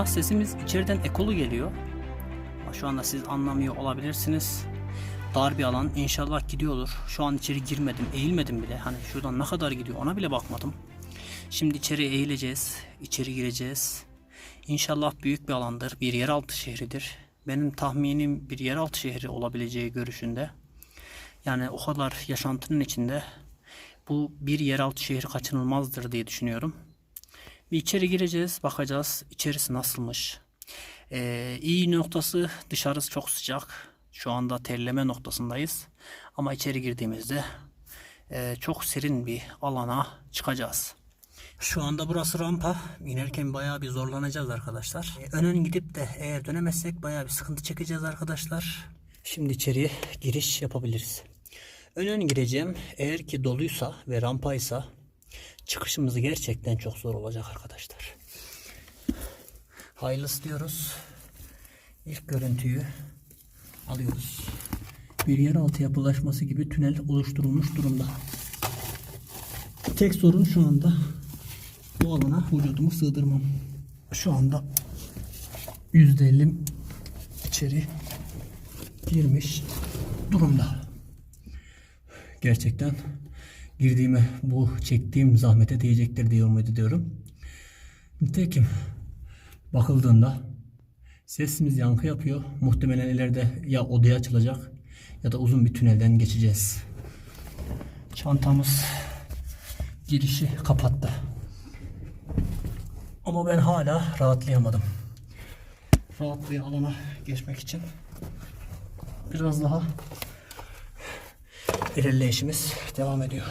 Anda sesimiz içeriden ekolu geliyor. Şu anda siz anlamıyor olabilirsiniz. Dar bir alan inşallah gidiyordur. Şu an içeri girmedim, eğilmedim bile. Hani şuradan ne kadar gidiyor ona bile bakmadım. Şimdi içeri eğileceğiz, içeri gireceğiz. İnşallah büyük bir alandır, bir yeraltı şehridir. Benim tahminim bir yeraltı şehri olabileceği görüşünde. Yani o kadar yaşantının içinde bu bir yeraltı şehri kaçınılmazdır diye düşünüyorum. Bir içeri gireceğiz, bakacağız içerisi nasılmış. Ee, iyi noktası dışarısı çok sıcak. Şu anda terleme noktasındayız. Ama içeri girdiğimizde e, çok serin bir alana çıkacağız. Şu anda burası rampa. İnerken bayağı bir zorlanacağız arkadaşlar. Ee, Önen gidip de eğer dönemezsek bayağı bir sıkıntı çekeceğiz arkadaşlar. Şimdi içeriye giriş yapabiliriz. Önön gireceğim. Eğer ki doluysa ve rampaysa çıkışımız gerçekten çok zor olacak arkadaşlar. Hayırlısı diyoruz. İlk görüntüyü alıyoruz. Bir yeraltı yapılaşması gibi tünel oluşturulmuş durumda. Tek sorun şu anda bu alana vücudumu sığdırmam. Şu anda %50 içeri girmiş durumda. Gerçekten girdiğime bu çektiğim zahmete değecektir diye umut ediyorum. Nitekim bakıldığında sesimiz yankı yapıyor. Muhtemelen ileride ya odaya açılacak ya da uzun bir tünelden geçeceğiz. Çantamız girişi kapattı. Ama ben hala rahatlayamadım. Rahat bir alana geçmek için biraz daha ilerleyişimiz devam ediyor.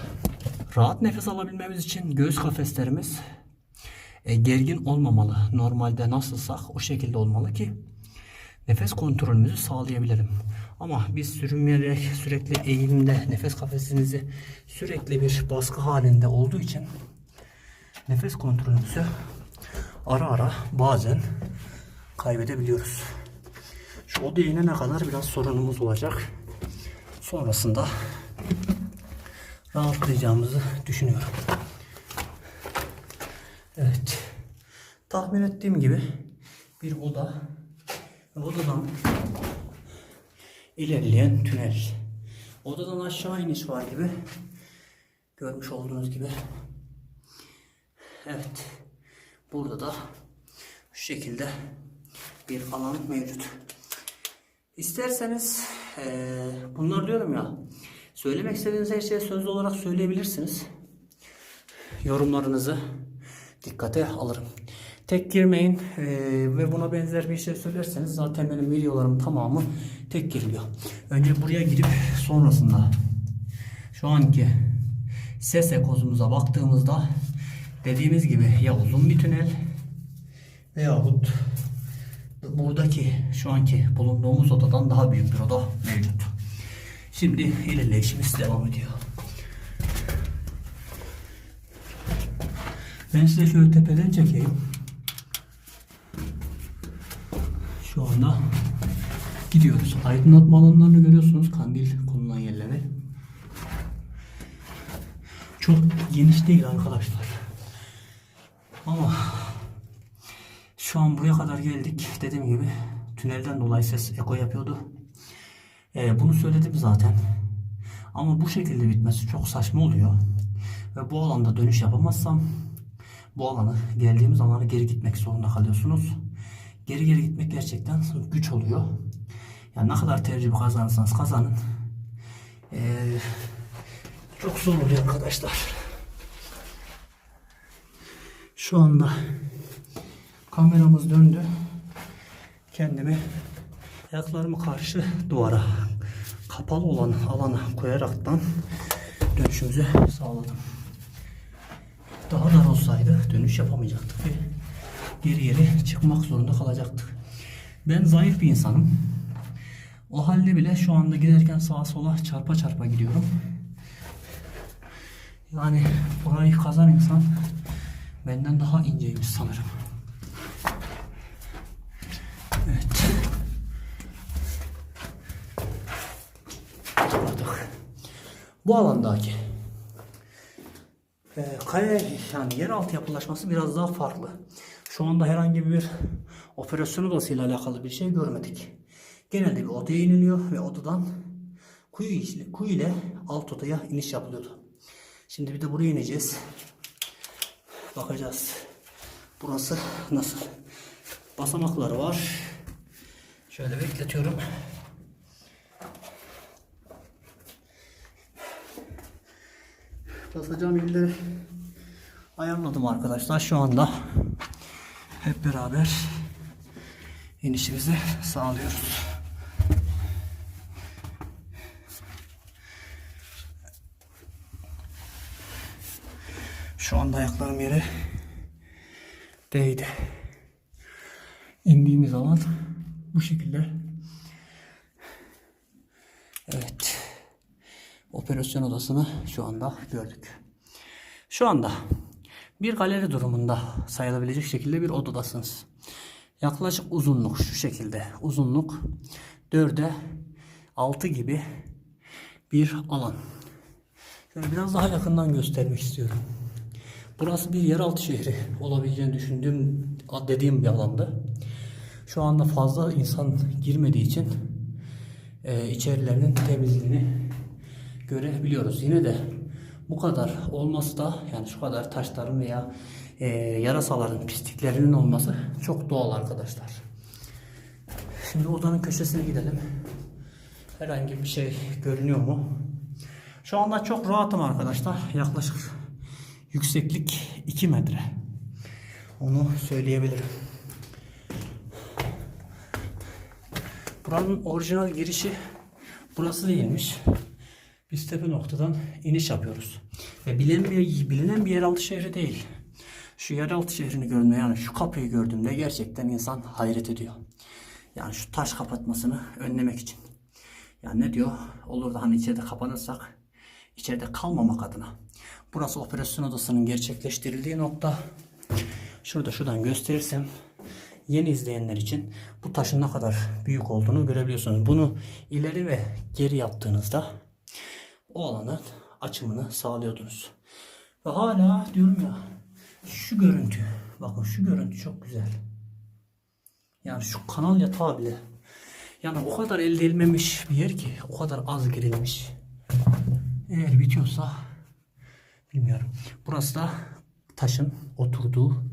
Rahat nefes alabilmemiz için göğüs kafeslerimiz e, gergin olmamalı. Normalde nasılsak o şekilde olmalı ki nefes kontrolümüzü sağlayabilirim. Ama biz sürünmeyerek sürekli eğimde nefes kafesinizi sürekli bir baskı halinde olduğu için nefes kontrolümüzü ara ara bazen kaybedebiliyoruz. Şu odaya inene kadar biraz sorunumuz olacak. Sonrasında rahatlayacağımızı düşünüyorum. Evet. Tahmin ettiğim gibi bir oda ve odadan ilerleyen tünel. Odadan aşağı iniş var gibi. Görmüş olduğunuz gibi. Evet. Burada da şu şekilde bir alan mevcut. İsterseniz eee, bunlar diyorum ya söylemek istediğiniz her şeyi sözlü olarak söyleyebilirsiniz. Yorumlarınızı dikkate alırım. Tek girmeyin eee, ve buna benzer bir şey söylerseniz zaten benim videolarım tamamı tek giriliyor. Önce buraya girip sonrasında şu anki ses ekozumuza baktığımızda dediğimiz gibi ya uzun bir tünel veyahut buradaki şu anki bulunduğumuz odadan daha büyük bir oda mevcut. Şimdi ilerleyişimiz devam ediyor. Ben size şöyle tepeden çekeyim. Şu anda gidiyoruz. Aydınlatma alanlarını görüyorsunuz. Kandil konulan yerleri. Çok geniş değil arkadaşlar. Ama şu an buraya kadar geldik. Dediğim gibi tünelden dolayı ses eko yapıyordu. Ee, bunu söyledim zaten. Ama bu şekilde bitmesi çok saçma oluyor. Ve bu alanda dönüş yapamazsam bu alanı geldiğimiz alana geri gitmek zorunda kalıyorsunuz. Geri geri gitmek gerçekten güç oluyor. Yani ne kadar tecrübe kazanırsanız kazanın. Ee, çok zor oluyor arkadaşlar. Şu anda kameramız döndü. Kendimi ayaklarımı karşı duvara kapalı olan alana koyaraktan dönüşümüzü sağladım. Daha dar olsaydı dönüş yapamayacaktık ve geri geri çıkmak zorunda kalacaktık. Ben zayıf bir insanım. O halde bile şu anda giderken sağa sola çarpa çarpa gidiyorum. Yani orayı kazan insan benden daha inceymiş sanırım. Evet. Çıkardık. Bu alandaki e, kaya yani yeraltı yapılaşması biraz daha farklı. Şu anda herhangi bir operasyon odasıyla alakalı bir şey görmedik. Genelde bir odaya iniliyor ve odadan kuyu, kuyu ile alt odaya iniş yapılıyordu. Şimdi bir de buraya ineceğiz. Bakacağız. Burası nasıl? Basamakları var. Şöyle bekletiyorum. Basacağım illeri ayarladım arkadaşlar. Şu anda hep beraber inişimizi sağlıyoruz. Şu anda ayaklarım yere değdi. İndiğimiz alan bu şekilde. Evet. Operasyon odasını şu anda gördük. Şu anda bir galeri durumunda sayılabilecek şekilde bir odadasınız. Yaklaşık uzunluk şu şekilde. Uzunluk 4'e 6 gibi bir alan. Şöyle biraz daha yakından göstermek istiyorum. Burası bir yeraltı şehri olabileceğini düşündüğüm, dediğim bir alandı. Şu anda fazla insan girmediği için e, içerilerinin temizliğini görebiliyoruz. Yine de bu kadar olması da yani şu kadar taşların veya e, yarasaların pisliklerinin olması çok doğal arkadaşlar. Şimdi odanın köşesine gidelim. Herhangi bir şey görünüyor mu? Şu anda çok rahatım arkadaşlar. Yaklaşık yükseklik 2 metre. Onu söyleyebilirim. Buranın orijinal girişi burası değilmiş. Biz tepe noktadan iniş yapıyoruz. Ve bilinen bir, bilinen bir yeraltı şehri değil. Şu yeraltı şehrini gördüğümde yani şu kapıyı gördüğümde gerçekten insan hayret ediyor. Yani şu taş kapatmasını önlemek için. Yani ne diyor? Olur da hani içeride kapanırsak içeride kalmamak adına. Burası operasyon odasının gerçekleştirildiği nokta. Şurada şuradan gösterirsem yeni izleyenler için bu taşın ne kadar büyük olduğunu görebiliyorsunuz. Bunu ileri ve geri yaptığınızda o alanın açımını sağlıyordunuz. Ve hala diyorum ya şu görüntü bakın şu görüntü çok güzel. Yani şu kanal yatağı bile yani o kadar elde edilmemiş bir yer ki o kadar az girilmiş. Eğer bitiyorsa bilmiyorum. Burası da taşın oturduğu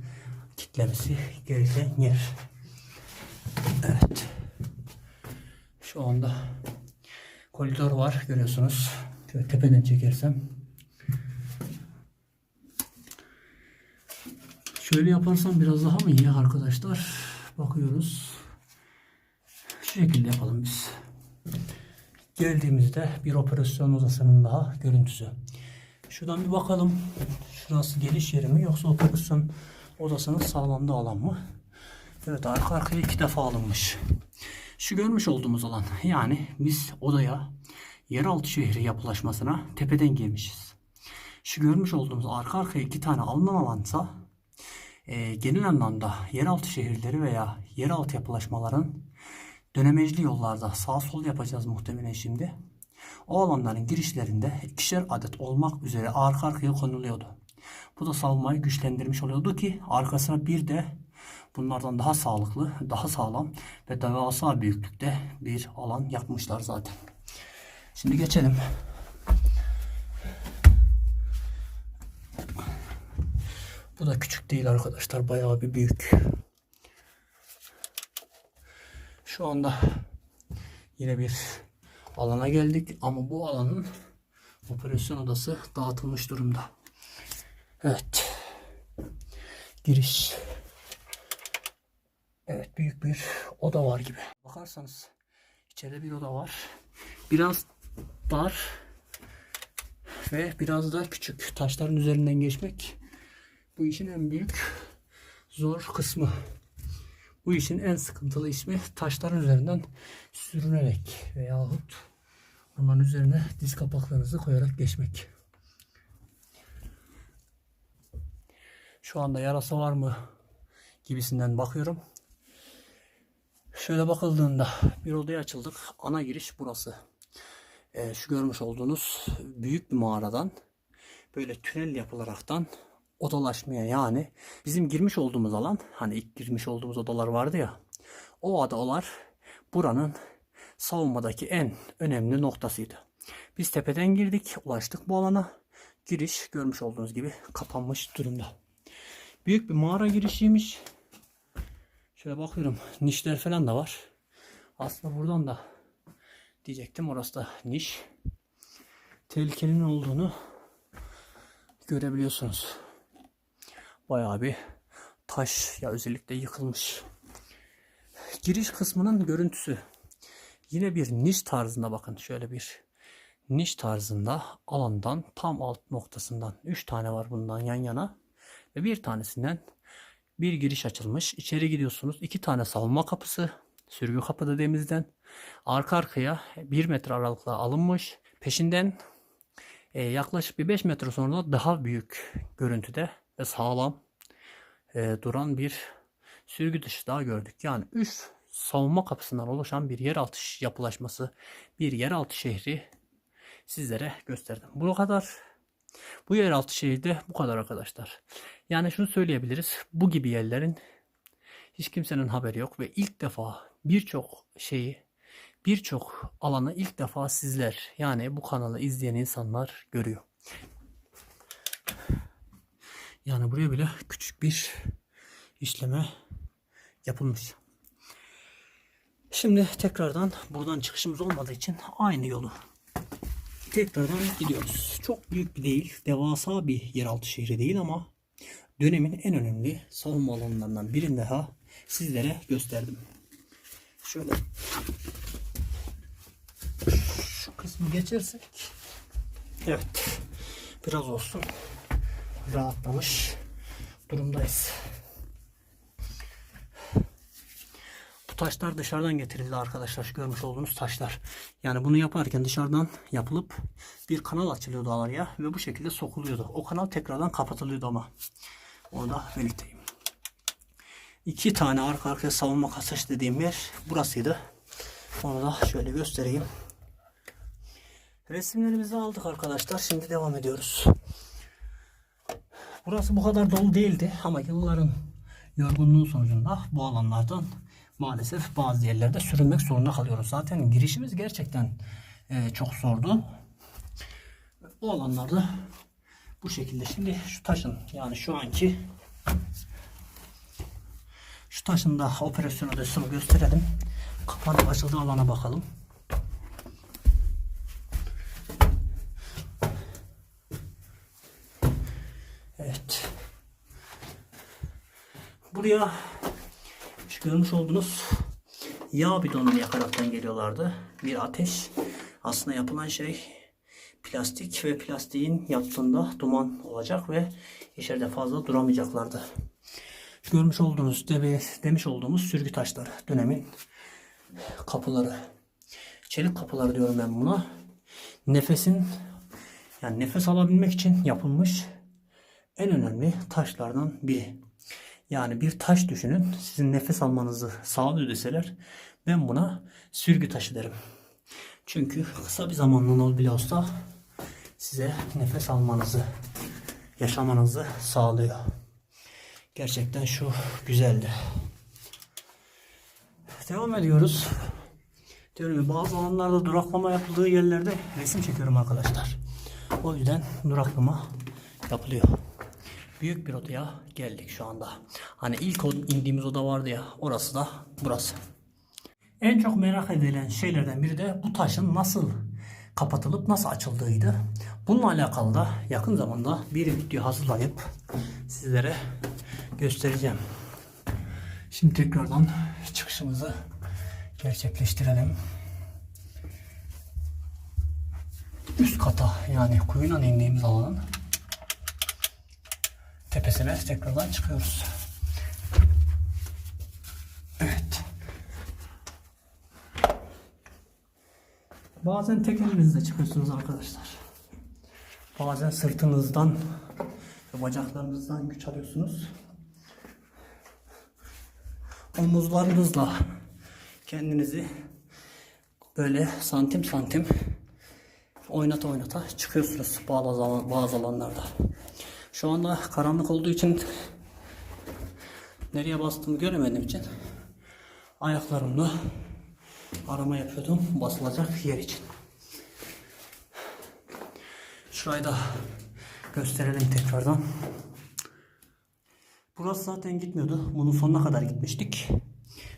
kitlemesi gereken yer. Evet. Şu anda koridor var görüyorsunuz. Şöyle tepeden çekersem. Şöyle yaparsam biraz daha mı iyi arkadaşlar? Bakıyoruz. Şu şekilde yapalım biz. Geldiğimizde bir operasyon odasının daha görüntüsü. Şuradan bir bakalım. Şurası geliş yeri mi yoksa operasyon odasının salonda alan mı? Evet arka arkaya iki defa alınmış. Şu görmüş olduğumuz alan yani biz odaya yeraltı şehri yapılaşmasına tepeden girmişiz. Şu görmüş olduğumuz arka arkaya iki tane alınan alansa e, genel anlamda yeraltı şehirleri veya yeraltı yapılaşmaların dönemecli yollarda sağ sol yapacağız muhtemelen şimdi. O alanların girişlerinde ikişer adet olmak üzere arka arkaya konuluyordu. Bu da savunmayı güçlendirmiş oluyordu ki arkasına bir de bunlardan daha sağlıklı, daha sağlam ve devasa büyüklükte bir alan yapmışlar zaten. Şimdi geçelim. Bu da küçük değil arkadaşlar. Bayağı bir büyük. Şu anda yine bir alana geldik ama bu alanın operasyon odası dağıtılmış durumda. Evet. Giriş. Evet büyük bir oda var gibi. Bakarsanız içeride bir oda var. Biraz dar ve biraz da küçük. Taşların üzerinden geçmek bu işin en büyük zor kısmı. Bu işin en sıkıntılı ismi taşların üzerinden sürünerek veyahut onların üzerine diz kapaklarınızı koyarak geçmek. Şu anda yarası var mı gibisinden bakıyorum. Şöyle bakıldığında bir odaya açıldık. Ana giriş burası. Ee, şu görmüş olduğunuz büyük bir mağaradan böyle tünel yapılaraktan odalaşmaya yani bizim girmiş olduğumuz alan hani ilk girmiş olduğumuz odalar vardı ya o odalar buranın savunmadaki en önemli noktasıydı. Biz tepeden girdik, ulaştık bu alana. Giriş görmüş olduğunuz gibi kapanmış durumda. Büyük bir mağara girişiymiş. Şöyle bakıyorum nişler falan da var. Aslında buradan da diyecektim orası da niş. Tehlikenin olduğunu görebiliyorsunuz. Bayağı bir taş ya özellikle yıkılmış. Giriş kısmının görüntüsü. Yine bir niş tarzında bakın şöyle bir niş tarzında alandan tam alt noktasından 3 tane var bundan yan yana ve bir tanesinden bir giriş açılmış. İçeri gidiyorsunuz. iki tane savunma kapısı sürgü kapı dediğimizden arka arkaya 1 metre aralıkla alınmış. Peşinden e, yaklaşık bir 5 metre sonra daha büyük görüntüde ve sağlam e, duran bir sürgü dışı daha gördük. Yani 3 savunma kapısından oluşan bir yeraltı yapılaşması, bir yeraltı şehri sizlere gösterdim. Bu kadar. Bu yeraltı şehirde bu kadar arkadaşlar. Yani şunu söyleyebiliriz. Bu gibi yerlerin hiç kimsenin haberi yok ve ilk defa birçok şeyi, birçok alanı ilk defa sizler yani bu kanalı izleyen insanlar görüyor. Yani buraya bile küçük bir işleme yapılmış. Şimdi tekrardan buradan çıkışımız olmadığı için aynı yolu tekrardan gidiyoruz. Çok büyük bir değil, devasa bir yeraltı şehri değil ama dönemin en önemli savunma alanlarından birini daha sizlere gösterdim. Şöyle kısmı geçersek evet biraz olsun rahatlamış durumdayız. Bu taşlar dışarıdan getirildi arkadaşlar. Görmüş olduğunuz taşlar. Yani bunu yaparken dışarıdan yapılıp bir kanal açılıyordu araya ve bu şekilde sokuluyordu. O kanal tekrardan kapatılıyordu ama. Onu da belirteyim. İki tane arka arkaya savunma kasış dediğim yer burasıydı. Onu da şöyle göstereyim. Resimlerimizi aldık arkadaşlar. Şimdi devam ediyoruz. Burası bu kadar dolu değildi ama yılların yorgunluğu sonucunda bu alanlardan maalesef bazı yerlerde sürünmek zorunda kalıyoruz. Zaten girişimiz gerçekten e, çok zordu. Bu alanlarda bu şekilde. Şimdi şu taşın yani şu anki şu taşın da operasyon odasını gösterelim. Kapanıp açıldığı alana bakalım. Evet. Buraya şu görmüş olduğunuz yağ bidonunu yakaraktan geliyorlardı. Bir ateş. Aslında yapılan şey plastik ve plastiğin yaptığında duman olacak ve içeride fazla duramayacaklardı. Görmüş olduğunuz deme, demiş olduğumuz sürgü taşları dönemin kapıları. Çelik kapıları diyorum ben buna. Nefesin yani nefes alabilmek için yapılmış en önemli taşlardan biri. Yani bir taş düşünün. Sizin nefes almanızı sağlıyor deseler ben buna sürgü taşı derim. Çünkü kısa bir zamanlığına bile olsa size nefes almanızı, yaşamanızı sağlıyor. Gerçekten şu güzeldi. Devam ediyoruz. Diyorum ya, bazı alanlarda duraklama yapıldığı yerlerde resim çekiyorum arkadaşlar. O yüzden duraklama yapılıyor. Büyük bir odaya geldik şu anda. Hani ilk indiğimiz oda vardı ya orası da burası. En çok merak edilen şeylerden biri de bu taşın nasıl kapatılıp nasıl açıldığıydı. Bununla alakalı da yakın zamanda bir video hazırlayıp sizlere göstereceğim. Şimdi tekrardan çıkışımızı gerçekleştirelim. Üst kata yani kuyudan indiğimiz alanın tepesine tekrardan çıkıyoruz. Evet. Bazen tek çıkıyorsunuz arkadaşlar. Bazen sırtınızdan ve bacaklarınızdan güç alıyorsunuz. Omuzlarınızla kendinizi böyle santim santim oynata oynata çıkıyorsunuz bazı, zaman, bazı alanlarda. Şu anda karanlık olduğu için nereye bastığımı göremediğim için ayaklarımla arama yapıyordum basılacak yer için. Şurayı da gösterelim tekrardan. Burası zaten gitmiyordu. Bunun sonuna kadar gitmiştik.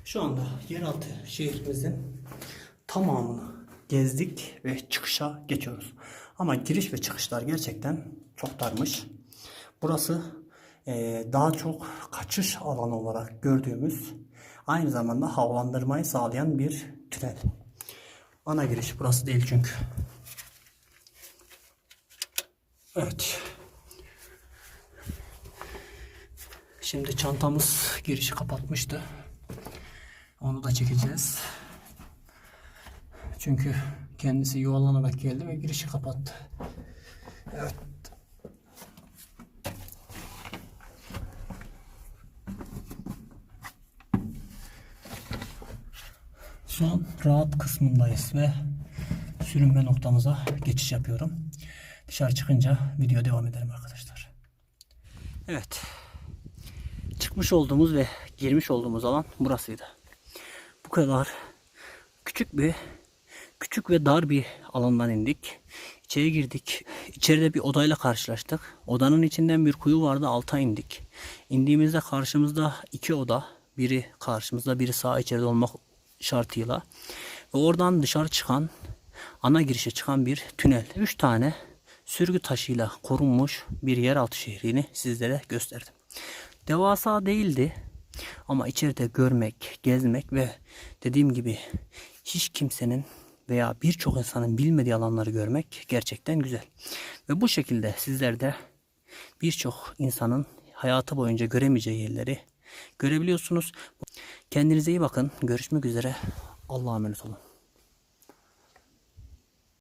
Şu anda yeraltı şehrimizin tamamını gezdik ve çıkışa geçiyoruz. Ama giriş ve çıkışlar gerçekten çok darmış. Burası eee, daha çok kaçış alanı olarak gördüğümüz aynı zamanda havalandırmayı sağlayan bir tünel. Ana giriş burası değil çünkü. Evet. Şimdi çantamız girişi kapatmıştı. Onu da çekeceğiz. Çünkü kendisi yuvarlanarak geldi ve girişi kapattı. Evet. Son rahat kısmındayız ve sürünme noktamıza geçiş yapıyorum. Dışarı çıkınca video devam ederim arkadaşlar. Evet. Çıkmış olduğumuz ve girmiş olduğumuz alan burasıydı. Bu kadar küçük bir küçük ve dar bir alandan indik. İçeri girdik. İçeride bir odayla karşılaştık. Odanın içinden bir kuyu vardı. Alta indik. İndiğimizde karşımızda iki oda. Biri karşımızda, biri sağ içeride olmak şartıyla. Ve oradan dışarı çıkan, ana girişe çıkan bir tünel. Üç tane sürgü taşıyla korunmuş bir yeraltı şehrini sizlere gösterdim. Devasa değildi ama içeride görmek, gezmek ve dediğim gibi hiç kimsenin veya birçok insanın bilmediği alanları görmek gerçekten güzel. Ve bu şekilde sizler de birçok insanın hayatı boyunca göremeyeceği yerleri görebiliyorsunuz. Kendinize iyi bakın. Görüşmek üzere. Allah'a emanet olun.